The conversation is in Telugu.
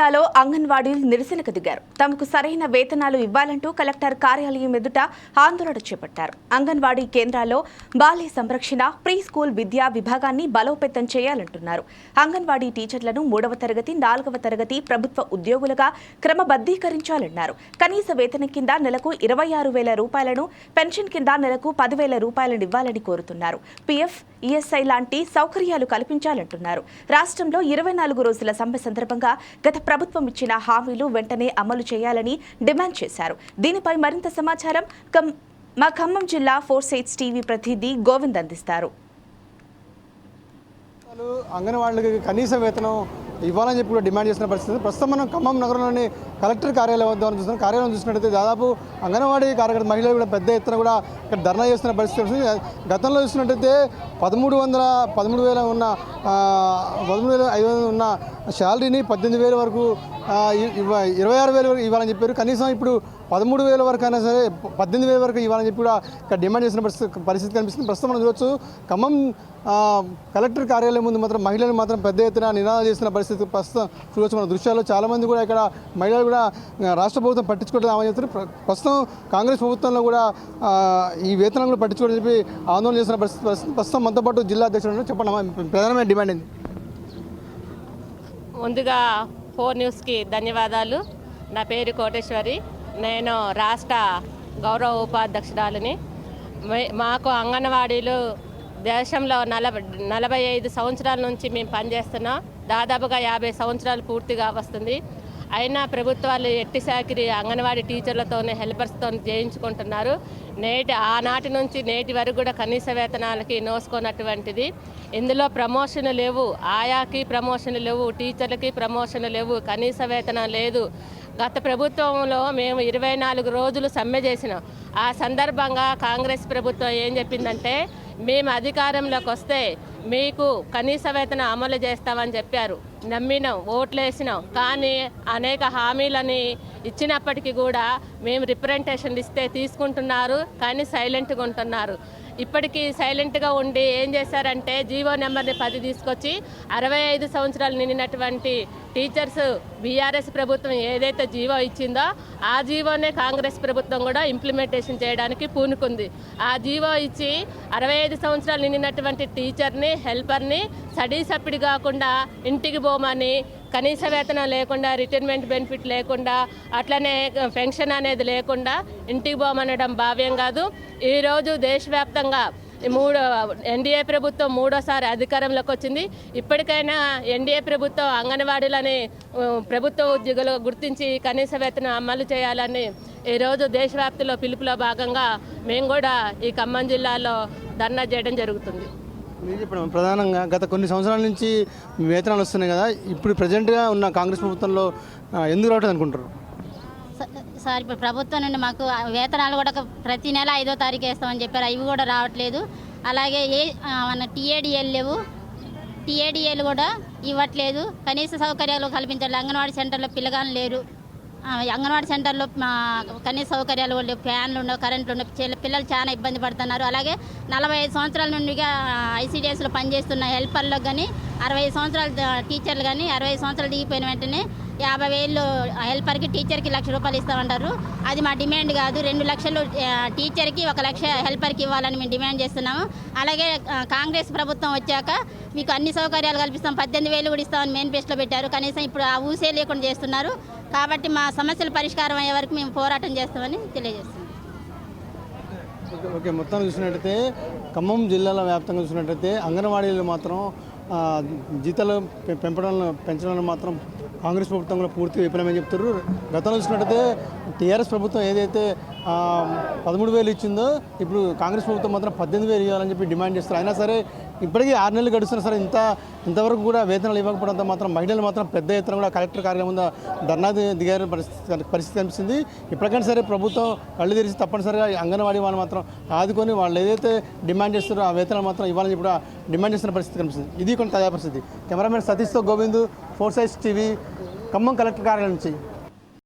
జిల్లాలో అంగన్వాడీలు నిరసనకు దిగారు. తమకు సరైన వేతనాలు ఇవ్వాలంటూ కలెక్టర్ కార్యాలయం ఎదుట ఆందోళన చేపట్టారు. అంగన్వాడీ కేంద్రాల్లో బాల్య సంరక్షణ ప్రీ స్కూల్ విద్యా విభాగాన్ని బలోపేతం చేయాలంటున్నారు. అంగన్వాడీ టీచర్లను మూడవ తరగతి నాలుగవ తరగతి ప్రభుత్వ ఉద్యోగులుగా క్రమబద్ధీకరించాలన్నారు. కనీస వేతనం కింద నెలకు ఇరవై ఆరు వేల రూపాయలను పెన్షన్ కింద నెలకు పదివేల రూపాయలను ఇవ్వాలని కోరుతున్నారు. పీఎఫ్ ఈఎస్ఐ లాంటి సౌకర్యాలు కల్పించాలంటున్నారు. రాష్ట్రంలో ఇరవై నాలుగు రోజుల సమ్మె సందర్భంగా గత ప్రభుత్వం ఇచ్చిన హామీలు వెంటనే అమలు చేయాలని డిమాండ్ చేశారు. దీనిపై మరింత సమాచారం మా ఖమ్మం జిల్లా ఫోర్ సైట్స్ టీవీ ప్రతినిధి గోవింద్ అందిస్తారు. వాళ్ళు కనీస వేతనం ఇవ్వాలని చెప్పి కూడా డిమాండ్ చేసిన పరిస్థితి ప్రస్తుతం మనం ఖమ్మం నగరంలోని కలెక్టర్ కార్యాలయం వద్ద మనం చూస్తున్నాం. కార్యాలయం చూసినట్టయితే దాదాపు అంగన్వాడీ కార్యకర్త మహిళలు కూడా పెద్ద ఎత్తున కూడా ఇక్కడ ధర్నా చేస్తున్న పరిస్థితి గతంలో చూసినట్టయితే పదమూడు వందల పదమూడు వేల ఉన్న పదమూడు వేల ఐదు వందల ఉన్న శాలరీని పద్దెనిమిది వేల వరకు ఇరవై ఆరు వేల వరకు ఇవ్వాలని చెప్పారు. కనీసం ఇప్పుడు పదమూడు వేల వరకు అయినా సరే పద్దెనిమిది వేల వరకు ఇవ్వాలని చెప్పి కూడా ఇక్కడ డిమాండ్ చేసిన పరిస్థితి పరిస్థితి కనిపిస్తుంది. ప్రస్తుతం మనం చూడవచ్చు ఖమ్మం కలెక్టర్ కార్యాలయం ముందు మాత్రం మహిళలు మాత్రం పెద్ద ఎత్తున నినాదాలు చేసిన పరిస్థితి ప్రస్తుతం చూడవచ్చు మన దృశ్యాల్లో. చాలామంది కూడా ఇక్కడ మహిళలు కూడా రాష్ట్ర ప్రభుత్వం పట్టించుకోవడం ఆమె చెప్తారు ప్రస్తుతం కాంగ్రెస్ ప్రభుత్వంలో కూడా ఈ వేతనం కూడా పట్టించుకోవడం చెప్పి ఆందోళన చేసిన పరిస్థితి ప్రస్తుతం- ప్రస్తుతం మనతో పాటు జిల్లా అధ్యక్షుడు చెప్పండి ప్రధానమైన డిమాండ్ ఏంది? ముందుగా ఫోర్ న్యూస్కి ధన్యవాదాలు. నా పేరు కోటేశ్వరి. నేను రాష్ట్ర గౌరవ ఉపాధ్యక్షురాలిని. మే- మాకు అంగన్వాడీలు దేశంలో నలభై నలభై ఐదు సంవత్సరాల నుంచి మేము పనిచేస్తున్నాం. దాదాపుగా యాభై సంవత్సరాలు పూర్తిగా వస్తుంది. అయినా ప్రభుత్వాలు ఎట్టి సాకిరి అంగన్వాడీ టీచర్లతోనే హెల్పర్స్తో చేయించుకుంటున్నారు. నేటి ఆనాటి నుంచి నేటి వరకు కూడా కనీస వేతనాలకి నోసుకున్నటువంటిది. ఇందులో ప్రమోషన్ లేవు. ఆయాకి ప్రమోషన్ లేవు. టీచర్లకి ప్రమోషన్ లేవు. కనీస వేతనం లేదు. గత ప్రభుత్వంలో మేము ఇరవై నాలుగు రోజులు సమ్మె చేసినాం. ఆ సందర్భంగా కాంగ్రెస్ ప్రభుత్వం ఏం చెప్పిందంటే మేము అధికారంలోకి వస్తే మీకు కనీస వేతనం అమలు చేస్తామని చెప్పారు. నమ్మినాం ఓట్లేసినాం. కానీ అనేక హామీలని ఇచ్చినప్పటికీ కూడా మేము రిప్రజెంటేషన్ ఇస్తే తీసుకుంటున్నారు కానీ సైలెంట్గా ఉంటున్నారు. ఇప్పటికీ సైలెంట్గా ఉండి ఏం చేశారంటే జీవో నెంబర్ని పది తీసుకొచ్చి అరవై ఐదు సంవత్సరాలు నిండినటువంటి టీచర్స్ బీఆర్ఎస్ ప్రభుత్వం ఏదైతే జీవో ఇచ్చిందో ఆ జీవోనే కాంగ్రెస్ ప్రభుత్వం కూడా ఇంప్లిమెంటేషన్ చేయడానికి పూనుకుంది. ఆ జీవో ఇచ్చి అరవై ఐదు సంవత్సరాలు నిండినటువంటి టీచర్ని హెల్పర్ని సడీ సప్పిడి కాకుండా ఇంటికి పోమని కనీస వేతనం లేకుండా రిటైర్మెంట్ బెనిఫిట్ లేకుండా అట్లనే పెన్షన్ అనేది లేకుండా ఇంటికి పోమనడం భావ్యం కాదు. ఈరోజు దేశవ్యాప్తంగా మూడో ఎన్డీఏ ప్రభుత్వం మూడోసారి అధికారంలోకి వచ్చింది. ఇప్పటికైనా ఎన్డీఏ ప్రభుత్వం అంగన్వాడీలని ప్రభుత్వ ఉద్యోగులు గుర్తించి కనీస వేతనం అమలు చేయాలని ఈరోజు దేశవ్యాప్తిలో పిలుపులో భాగంగా మేము కూడా ఈ ఖమ్మం జిల్లాలో ధర్నా చేయడం జరుగుతుంది. మీరు చెప్పడం ప్రధానంగా గత కొన్ని సంవత్సరాల నుంచి వేతనాలు వస్తున్నాయి కదా ఇప్పుడు ప్రజెంట్గా ఉన్న కాంగ్రెస్ ప్రభుత్వంలో ఎందుకు రావట్లేదు అనుకుంటారు స- సార్ ఇప్పుడు ప్రభుత్వం నుండి మాకు వేతనాలు కూడా ప్రతి నెల ఐదో తారీఖు వేస్తామని చెప్పారు. అవి కూడా రావట్లేదు. అలాగే ఏ మన టీఏడిఎల్ లేవు. టీఏడిఎల్ కూడా ఇవ్వట్లేదు. కనీస సౌకర్యాలు కల్పించాలి అంగన్వాడీ సెంటర్లో పిల్లగాని లేరు. అంగన్వాడీ సెంటర్లో మా కనీస సౌకర్యాలు ఉండవు ఫ్యాన్లు ఉండవు కరెంట్లు ఉండవు పిల్లలు చాలా ఇబ్బంది పడుతున్నారు. అలాగే నలభై ఐదు సంవత్సరాల నుండిగా ఐసీడిఎస్లో పనిచేస్తున్న హెల్పర్లకు కానీ అరవై సంవత్సరాల టీచర్లు కానీ అరవై సంవత్సరాలు దిగిపోయిన వెంటనే యాభై వేలు హెల్పర్కి టీచర్కి లక్ష రూపాయలు ఇస్తామంటారు. అది మా డిమాండ్ కాదు. రెండు లక్షలు టీచర్కి ఒక లక్ష హెల్పర్కి ఇవ్వాలని మేము డిమాండ్ చేస్తున్నాము. అలాగే కాంగ్రెస్ ప్రభుత్వం వచ్చాక మీకు అన్ని సౌకర్యాలు కల్పిస్తాం. పద్దెనిమిది వేలు కూడా ఇస్తామని మేనిఫెస్టోలో పెట్టారు. కనీసం ఇప్పుడు ఆ ఊసే లేకుండా చేస్తున్నారు. కాబట్టి మా సమస్యల పరిష్కారం అయ్యే వరకు మేము పోరాటం చేస్తామని తెలియజేస్తున్నాం. ఓకే మొత్తం చూసినట్టయితే ఖమ్మం జిల్లాల వ్యాప్తంగా చూసినట్టయితే అంగన్వాడీలు మాత్రం జీతాలు పెంపడం పెంచడంలో మాత్రం కాంగ్రెస్ ప్రభుత్వం కూడా పూర్తిగా విఫలమని చెప్తున్నారు. గతంలో చూసినట్టయితే టీఆర్ఎస్ ప్రభుత్వం ఏదైతే పదమూడు వేలు ఇచ్చిందో ఇప్పుడు కాంగ్రెస్ ప్రభుత్వం మాత్రం పద్దెనిమిది వేలు ఇవ్వాలని చెప్పి డిమాండ్ చేస్తారు అయినా సరే ఇప్పటికీ ఆరు నెలలు గడుస్తున్నా సరే ఇంత ఇంతవరకు కూడా వేతనాలు ఇవ్వకపోవడంతో మాత్రం మహిళలు మాత్రం పెద్ద ఎత్తున కూడా కలెక్టర్ కార్యాలయం ముందు ధర్నా ది- దిగారు పరిస్థితి పరిస్థితి కనిపిస్తుంది. ఇప్పటికైనా సరే ప్రభుత్వం కళ్ళు తెరిచి తప్పనిసరిగా అంగన్వాడీ వాళ్ళు మాత్రం ఆదుకొని వాళ్ళు ఏదైతే డిమాండ్ చేస్తారో ఆ వేతనాలు మాత్రం ఇవ్వాలని చెప్పి కూడా డిమాండ్ చేస్తున్న పరిస్థితి కనిపిస్తుంది. ఇది కొన్ని తాజా పరిస్థితి. కెమెరామెన్ సతీష్తో గోవింద్ ఫోర్ సైజ్ టీవీ ఖమ్మం కలెక్టర్ కార్యాలయం నుంచి.